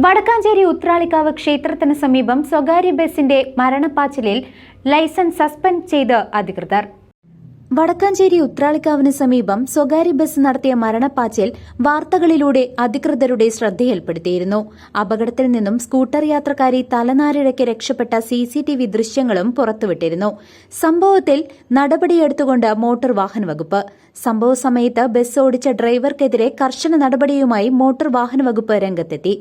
Vadakkanchery Uthralikavu ക്ഷേത്രത്തിന് സമീപം സ്വകാര്യ ബസിന്റെ മരണപ്പാച്ചിലിൽ ലൈസൻസ് സസ്പെൻഡ് ചെയ്ത് അധികൃതർ. വടക്കാഞ്ചേരി ഉത്രാളിക്കാവിന് സമീപം സ്വകാര്യ ബസ് നടത്തിയ മരണപ്പാച്ചിൽ വാർത്തകളിലൂടെ അധികൃതരുടെ ശ്രദ്ധയിൽപ്പെടുത്തിയിരുന്നു. അപകടത്തിൽ നിന്നും സ്കൂട്ടർ യാത്രക്കാരി തലനാരിഴയ്ക്ക് രക്ഷപ്പെട്ട സിസിടിവി ദൃശ്യങ്ങളും പുറത്തുവിട്ടിരുന്നു. സംഭവത്തിൽ നടപടിയെടുത്തുകൊണ്ട് മോട്ടോർ വാഹന വകുപ്പ്. സംഭവ സമയത്ത് ബസ് ഓടിച്ച ഡ്രൈവർക്കെതിരെ കർശന നടപടിയുമായി മോട്ടോർ വാഹന വകുപ്പ് രംഗത്തെത്തി.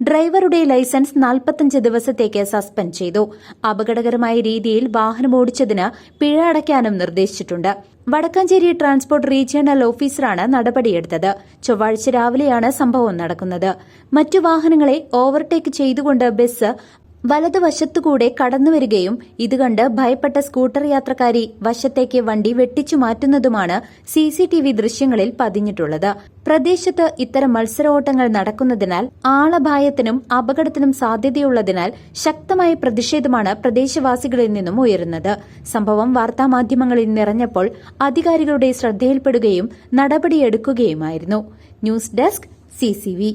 ഡ്രൈവറുടെ ലൈസൻസ് നാൽപ്പത്തഞ്ച് ദിവസത്തേക്ക് സസ്പെൻഡ് ചെയ്തു. അപകടകരമായ രീതിയിൽ വാഹനം ഓടിച്ചതിന് പിഴ അടയ്ക്കാനും നിർദ്ദേശിച്ചിട്ടുണ്ട്. വടക്കാഞ്ചേരി ട്രാൻസ്പോർട്ട് റീജിയണൽ ഓഫീസറാണ് നടപടിയെടുത്തത്. ചൊവ്വാഴ്ച രാവിലെയാണ് സംഭവം നടക്കുന്നത്. മറ്റു വാഹനങ്ങളെ ഓവർടേക്ക് ചെയ്തുകൊണ്ട് ബസ് വലതുവശത്തുകൂടെ കടന്നുവരികയും ഇതുകണ്ട് ഭയപ്പെട്ട സ്കൂട്ടർ യാത്രക്കാരി വശത്തേക്ക് വണ്ടി വെട്ടിച്ചു മാറ്റുന്നതുമാണ് സി സി ടി വി ദൃശ്യങ്ങളിൽ പതിഞ്ഞിട്ടുള്ളത്. പ്രദേശത്ത് ഇത്തരം മത്സരോട്ടങ്ങൾ നടക്കുന്നതിനാൽ ആളപായത്തിനും അപകടത്തിനും സാധ്യതയുള്ളതിനാൽ ശക്തമായ പ്രതിഷേധമാണ് പ്രദേശവാസികളിൽ നിന്നും ഉയരുന്നത്. സംഭവം വാർത്താമാധ്യമങ്ങളിൽ നിറഞ്ഞപ്പോൾ അധികാരികളുടെ ശ്രദ്ധയിൽപ്പെടുകയും നടപടിയെടുക്കുകയുമായിരുന്നു. News desk CCV